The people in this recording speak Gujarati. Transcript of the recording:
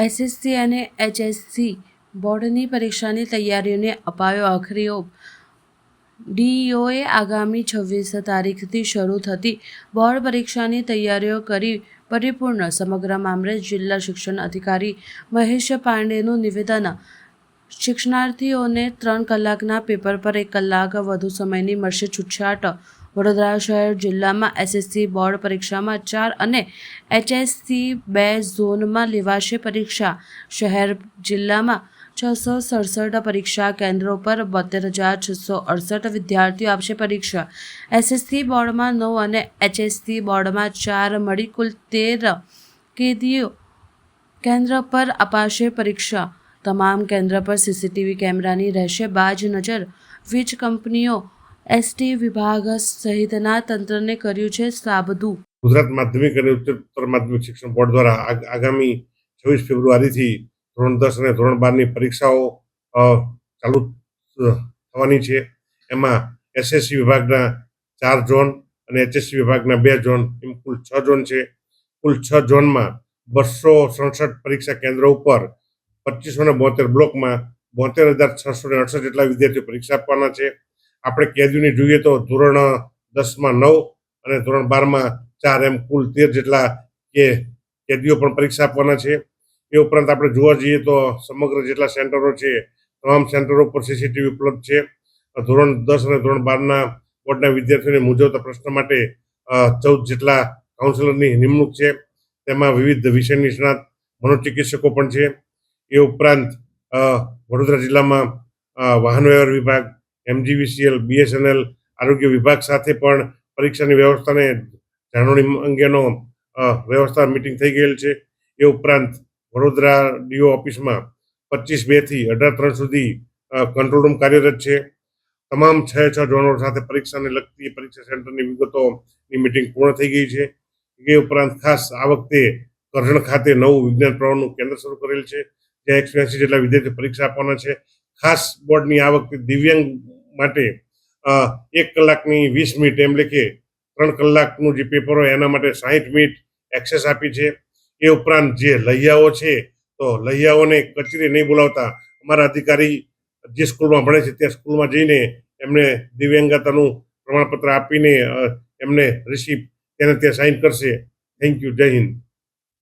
એસએસસી અને એચએસસી બોર્ડની પરીક્ષાની તૈયારીઓને અપાયો આખરી ઓપ. ડીઈઓએ આગામી છવ્વીસ તારીખથી શરૂ થતી બોર્ડ પરીક્ષાની તૈયારીઓ કરી પરિપૂર્ણ સમગ્ર મામલે જિલ્લા શિક્ષણ અધિકારી મહેશ પાંડેનું નિવેદન. શિક્ષણાર્થીઓને ત્રણ કલાકના પેપર પર એક કલાક વધુ સમયની મળશે છૂટછાટ. વડોદરા શહેર જિલ્લામાં એસએસસી બોર્ડ પરીક્ષામાં ચાર અને એચએસસી બે ઝોનમાં લેવાશે પરીક્ષા. શહેર જિલ્લામાં છસો સડસઠ પરીક્ષા કેન્દ્રો પર બોતેર હજાર છસો અડસઠ વિદ્યાર્થીઓ આપશે પરીક્ષા. એસએસસી બોર્ડમાં નવ અને એચએસસી બોર્ડમાં ચાર મળી કુલ તેર કેદીઓ કેન્દ્ર પર અપાશે પરીક્ષા. તમામ કેન્દ્ર પર સીસીટીવી કેમેરાની રહેશે બાજ નજર. વીજ કંપનીઓ એસટી વિભાગ સહિતના તંત્રને કર્યું છે સાબદું. ગુજરાત માધ્યમિક અને ઉચ્ચતર માધ્યમિક શિક્ષણ બોર્ડ દ્વારા આગામી છવ્વીસ ફેબ્રુઆરીથી ધોરણ દસ અને ધોરણ બારની પરીક્ષાઓ ચાલુ થવાની છે. એમાં એસએસસી વિભાગના ચાર ઝોન અને એચએસસી વિભાગના બે ઝોન, એમ કુલ છ ઝોન છે. કુલ છ ઝોનમાં બસો સડસઠ પરીક્ષા કેન્દ્રો ઉપર પચીસો ને બોતેર બ્લોકમાં બોતેર હજાર છસો ને અડસઠ જેટલા વિદ્યાર્થીઓ પરીક્ષા આપવાના છે. આપણે કેદીઓની જોઈએ તો ધોરણ દસમાં નવ અને ધોરણ બારમાં ચાર એમ કુલ તેર જેટલા કે કેદીઓ પણ પરીક્ષા આપવાના છે. એ ઉપરાંત આપણે જોવા જઈએ તો સમગ્ર જેટલા સેન્ટરો છે, તમામ સેન્ટરો પર સીસીટીવી ઉપલબ્ધ છે. ધોરણ દસ અને ધોરણ બારના બોર્ડના વિદ્યાર્થીઓને મૂંઝવતા પ્રશ્ન માટે ચૌદ જેટલા કાઉન્સિલરની નિમણૂક છે. તેમાં વિવિધ વિષય નિષ્ણાત મનોચિકિત્સકો પણ છે. એ ઉપરાંત વડોદરા જિલ્લામાં વાહન વ્યવહાર વિભાગ એમજીવીસીએલ બીએસએનએલ, આરોગ્ય વિભાગ સાથે પણ પરીક્ષાની વ્યવસ્થાને જાળવણી અંગેનો વ્યવસ્થા મિટિંગ થઈ ગયેલ છે. એ ઉપરાંત વડોદરા ડીઓ ઓફિસમાં પચીસ બેથી અઢાર ત્રણ સુધી કંટ્રોલ રૂમ કાર્યરત છે. તમામ છ છ ઝોનો સાથે પરીક્ષાને લગતી પરીક્ષા સેન્ટરની વિગતોની મિટિંગ પૂર્ણ થઈ ગઈ છે. એ ઉપરાંત ખાસ આ વખતે કરજણ ખાતે નવું વિજ્ઞાન પ્રવાહનું કેન્દ્ર શરૂ કરેલ છે. જ્યાં એકસો એંસી જેટલા વિદ્યાર્થીઓ પરીક્ષા આપવાના છે. ખાસ બોર્ડની આ દિવ્યાંગ માટે એક કલાકની વીસ મિનિટ એમ લેખે ત્રણ કલાકનું જે પેપર હોય એના માટે સાહીઠ મિનિટ એક્સેસ આપી છે. એ ઉપરાંત જે લહિયાઓ છે, તો લહિયાઓને કચેરી નહીં બોલાવતા અમારા અધિકારી જે સ્કૂલમાં ભણે છે, ત્યાં સ્કૂલમાં જઈને એમને દિવ્યાંગતાનું પ્રમાણપત્ર આપીને એમને રિસીપ તેને ત્યાં સાઇન કરશે. થેન્ક યુ જય હિન્દ.